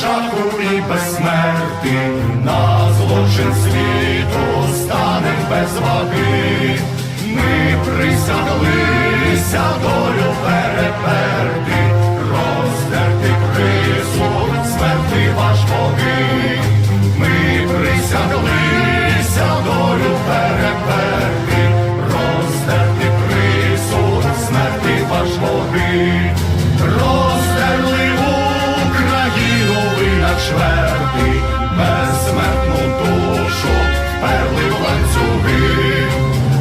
жаху і безсмерти на злочин світу. чверти, безсмертну душу, перли в ланцюги,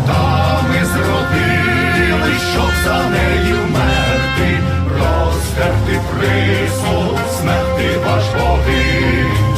та ми зродили, щоб за нею вмерти, розтерти присуд, смерти ваш боги.